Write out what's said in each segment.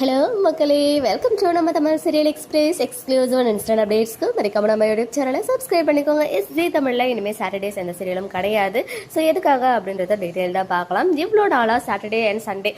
Hello மக்களே. Welcome to நம்ம Tamil serial express exclusive and instant அப்டேட்ஸ்க்கு மறக்காம நம்ம யூடியூப் சேனலை சப்ஸ்கிரைப் பண்ணிக்கோங்க. எஸ் ஜி தமிழில் இனிமேல் சாட்டர்டேஸ் எந்த சீரியலும் கிடையாது. ஸோ எதுக்காக அப்படின்றத டீட்டெயில்டாக பார்க்கலாம். இவ்வளோ நாளாக சாட்டர்டே அண்ட் சண்டே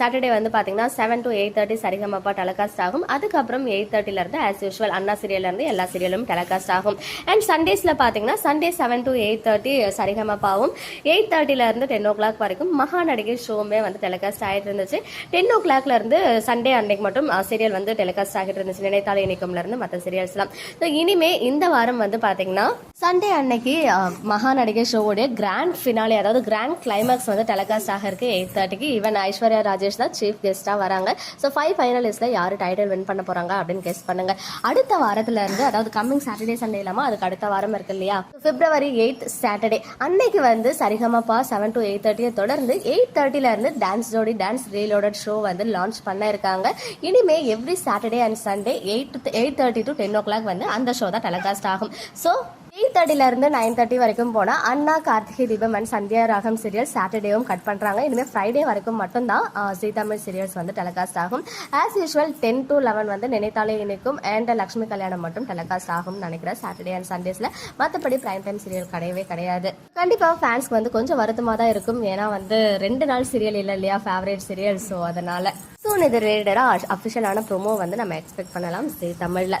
சாட்டர்டே வந்து பார்த்தீங்கன்னா seven to eight thirty Saregamapa telecast ஆகும். அதுக்கப்புறம் எயிட் தேர்ட்டிலேருந்து ஆஸ் யூஷுவல் அண்ணா சீரியல்லேருந்து எல்லா சீரியலும் டெலகாஸ்ட் ஆகும். அண்ட் சண்டேஸில் பார்த்தீங்கன்னா Sunday seven to eight thirty சரிகமாப்பாவும் eight தேர்ட்டிலேருந்து டென் ஓ கிளாக் வரைக்கும் மகா நடிகை ஷோவுமே வந்து டெலகாஸ்ட் ஆகிட்டு இருந்துச்சு. டென் ஓ கிளாக்லேருந்து சண்டே சண்டே அன்னைக்கு மட்டும் சீரியல் வந்து டெலிகாஸ்ட் ஆகிட்டு இருந்துச்சு. நினைத்தாலே இணைக்கும்ல இருந்து மற்ற சீரியல்ஸ்லாம் ஸோ இனிமே இந்த வாரம் வந்து பார்த்தீங்கன்னா சண்டே அன்னைக்கு மகா நடிகை ஷோவுடைய கிராண்ட் ஃபினாலே அதாவது கிராண்ட் கிளைமேக்ஸ் வந்து டெலிகாஸ்ட் ஆக இருக்கு. எயிட் தேர்ட்டிக்கு ஈவன் ஐஸ்வர்யா ராஜேஷ் தான் சீஃப் கெஸ்ட்டாக வராங்க. ஸோ ஃபைவ் ஃபைனலிஸ்ட்ல யார் டைட்டில் வின் பண்ண போறாங்க அப்படின்னு கெஸ்ட் பண்ணுங்க. அடுத்த வாரத்துல இருந்து அதாவது கம்மிங் சாட்டர்டே சண்டே இல்லாமல் அதுக்கு அடுத்த வாரம் இருக்கு இல்லையா? பிப்ரவரி எயிட் சாட்டர்டே அன்னைக்கு வந்து சரிகமாப்பா செவன் டு எயிட் தேர்ட்டியை தொடர்ந்து எயிட் தேர்ட்டில இருந்து dance Jodi dance reloaded show வந்து லான்ச் பண்ண இருக்காங்க. இனிமே every Saturday and Sunday eight eight thirty to ten o'clock வந்து அந்த ஷோ தான் டெலகாஸ்ட் ஆகும். ஸோ எயிட் தேர்ட்டிலேருந்து நைன் தேர்ட்டி வரைக்கும் போனால் அண்ணா கார்த்திகை தீபம் அண்ட் சந்தியா ராகம் சீரியல் சாட்டர்டேவும் கட் பண்ணுறாங்க இனிமேல் ஃப்ரைடே வரைக்கும் மட்டும்தான் ஜி தமிழ் சீரியல்ஸ் வந்து டெலிகாஸ்ட் ஆகும். As usual ten to eleven வந்து நினைத்தாலே இணைக்கும் அண்ட் லக்ஷ்மி கல்யாணம் மட்டும் டெலிகாஸ்ட் ஆகும்னு நினைக்கிறேன் சாட்டர்டே அண்ட் சண்டேஸில் மற்றபடி பிரைம் டைம் சீரியல் கிடையவே கிடையாது. கண்டிப்பாக ஃபேன்ஸ்க்கு வந்து கொஞ்சம் வருத்தமாக தான் இருக்கும். ஏன்னா வந்து ரெண்டு நாள் சீரியல் இல்லை இல்லையா ஃபேவரேட் சீரியல் ஸோ அதனால். ஸோ இது ரிலேட்டடாக அஃபிஷியலான ப்ரோமோ வந்து நம்ம எக்ஸ்பெக்ட் பண்ணலாம் ஜி தமிழில்.